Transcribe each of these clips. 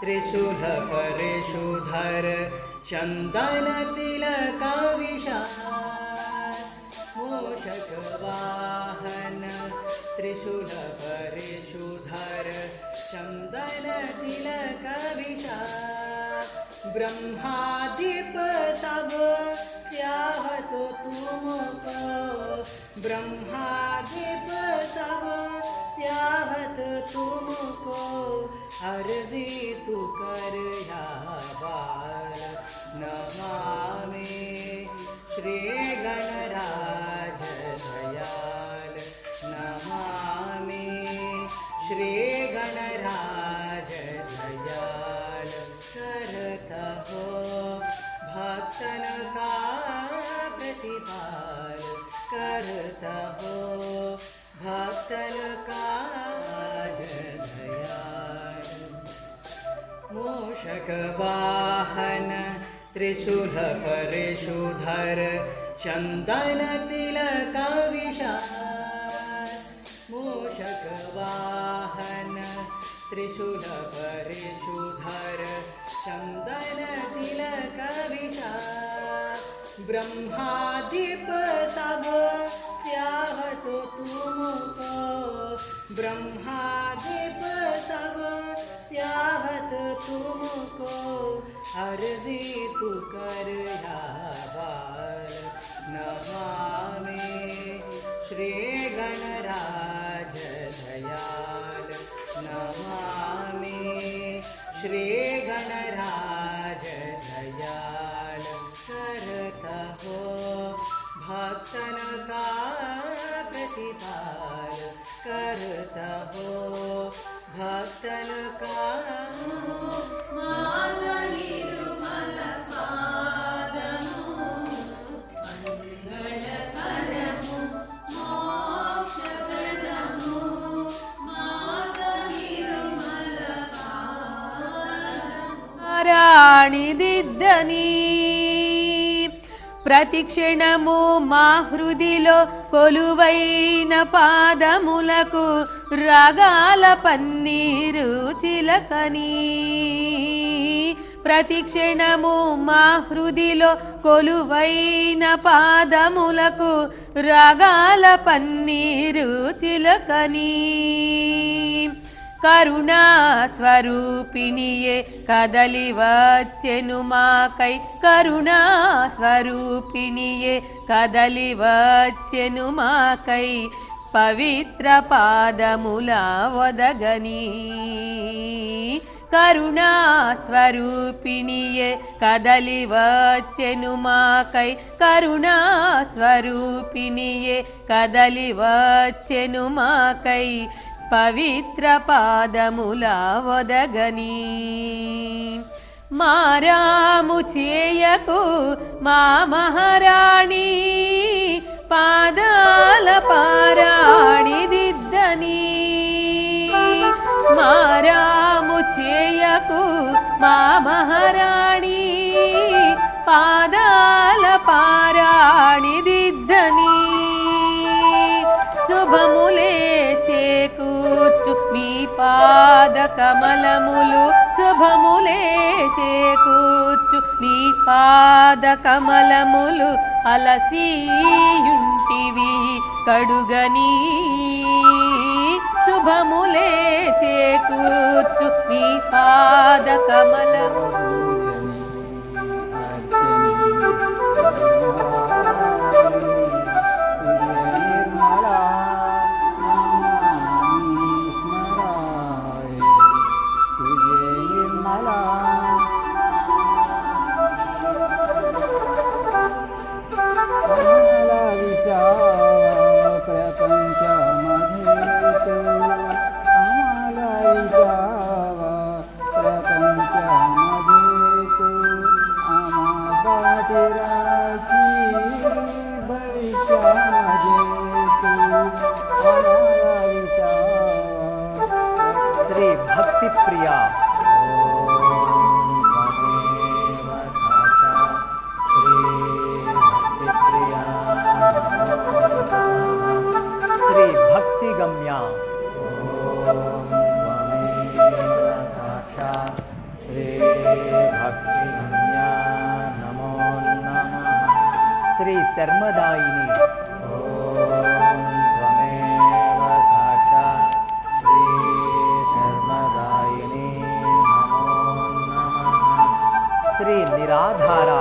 त्रिशुल धर सन्दन तिल कविषारो शगवाहन त्रिशूल परेशुधर सन्दन तिल कविषा ब्रह्मादिप तव याहतु तुमको अर्जी तू कर नमामि श्री गणराज दयाल। नमामि श्री गणराज दयाल। करत हो भक्तन का प्रतिपाल। करत हो भक्तन का शकवाहन त्रिशूल परेषु धर चन तिल कविषा मोषगवाहन त्रिशूल परेषुधर चन्दन तिल कविषा ब्रह्मा दीप त्याव ब्रह्मा तुमको अर्जी तू कर याबार नमामि श्री गणराज दयाल नमामि श्री गणराज दयाल करत हो भक्तन का प्रतिपाल करत हो भक्तन का రాణిదిద్దని ప్రతిక్షణము మా హృదిలో కొలువైన పాదములకు రాగాల పన్నీరు చిలకని. ప్రతిక్షణము మా హృదిలో కొలువైన పాదములకు రాగాల పన్నీరు చిలకని. కరుణాస్వరూపిణియే కదలి వచ్చెను మాకై. కరుణాస్వరూపిణియే కదలి వచ్చెను మాకై. పవిత్ర పాదముల వదగని. కరుణాస్వరూపిణియే కదలి వచ్చెను మాకై. కరుణాస్వరూపిణియే కదలి వచ్చెను మాకై. పవిత్ర పాదముల వదగని. మారాము చేయకు మా మహారాణి పాదాల పారాణి దిద్దని మారాము చేయకు మా మహారాణి పాదాల పారాణి చేకూర్చు మీ పాద కమలములు శుభములే చేకూర్చు. మీ పాద కమలములు అలసియుంటివి కడుగని శుభములే చేకూర్చు. మీ పాద కమల श्री भक्तिगन्या नमो नमः श्रीशर्मदायिनी ॐ द्वमे श्रीशर्मदायिनी श्रीनिराधारा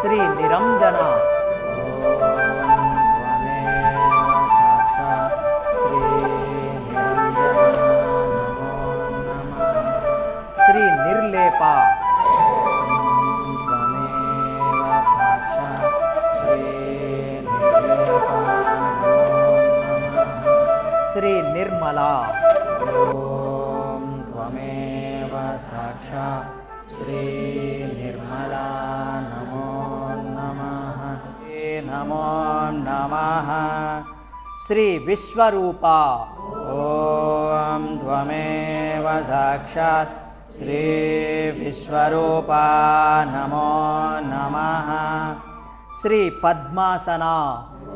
श्रीनिरञ्जना శ్రీ నిర్మల. ఓం త్వమేవ సాక్షా శ్రీ నిర్మల. నమో నమ. నమో నమ. శ్రీ విశ్వరూప. ఓం త్వమేవ సాక్షాత్ శ్రీ విశ్వరూప. నమో నమ. శ్రీ పద్మాసన.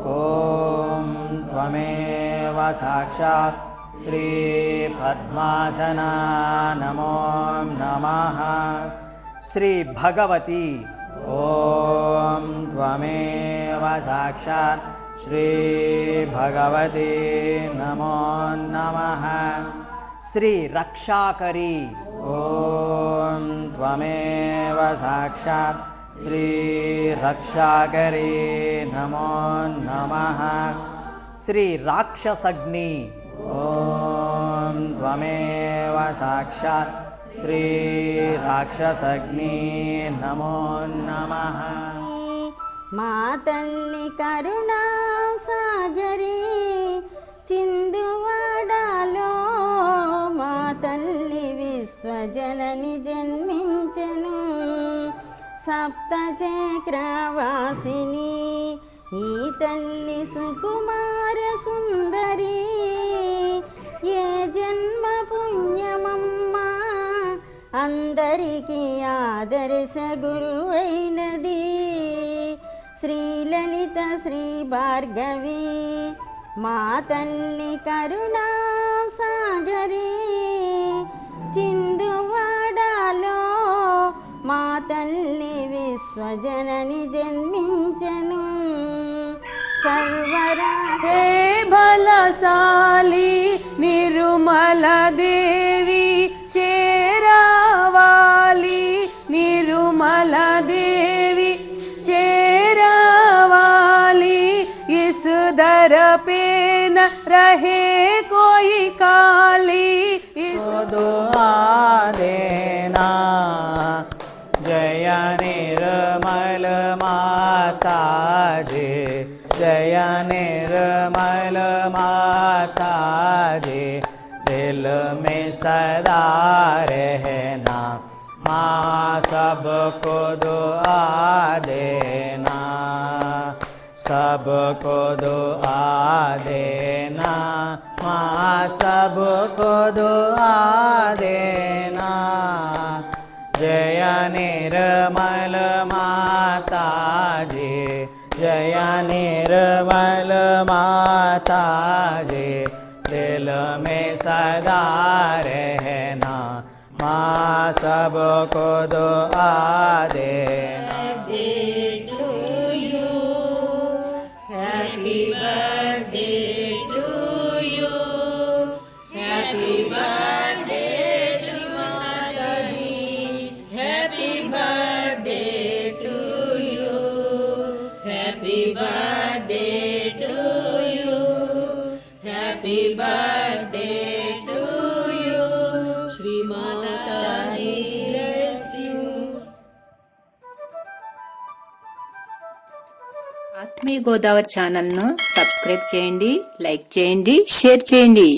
ఓం త్వమేవ सर्वसाक्षा श्रीपद्मासना नमो नमः श्रीभगवती ॐ त्वमेव साक्षात् श्रीभगवती नमो नमः श्रीरक्षाकरी ॐ त्वमेव साक्षात् श्रीरक्षाकरी नमो नमः శ్రీ రాక్షసగ్ని. ఓం త్వమేవ సాక్షాత్ శ్రీ రాక్షసగ్ని నమో నమ. మా తల్లి కరుణా సాగరి చిందువాడాలో మా తల్లి విశ్వజనని జన్మించను. సప్తచక్రవాసిని ఈ తల్లి సుకుమార సుందరి ఏ జన్మ పుణ్యమమ్మా? అందరికీ ఆదర్శ గురువైనది. శ్రీలలిత శ్రీ భార్గవి మా తల్లి కరుణా సాగరి. చిందువాడాలో మా తల్లి విశ్వజనని జన్మించను. సర్వరా. హే బలశాలి నిరుమల దేవి చేరావాలి నిరుమల దేవి చేరావాలి. ఇస్ దర పేన రహే కోయి కాలి ఇస్ దుఆ దేనా జయ నిర్మల మాతా జే जी जय निर्मल माता दिल में सदा रहना। माँ सबको दुआ देना। सबको दुआ देना। माँ सबको दुआ देना। जय निर्मल माता जी जय निर्मल माता जे दिल में सदा रहना माँ सबको दुआ देना। ఆత్మీయ గోదావరి ఛానల్ను సబ్స్క్రైబ్ చేయండి లైక్ చేయండి షేర్ చేయండి.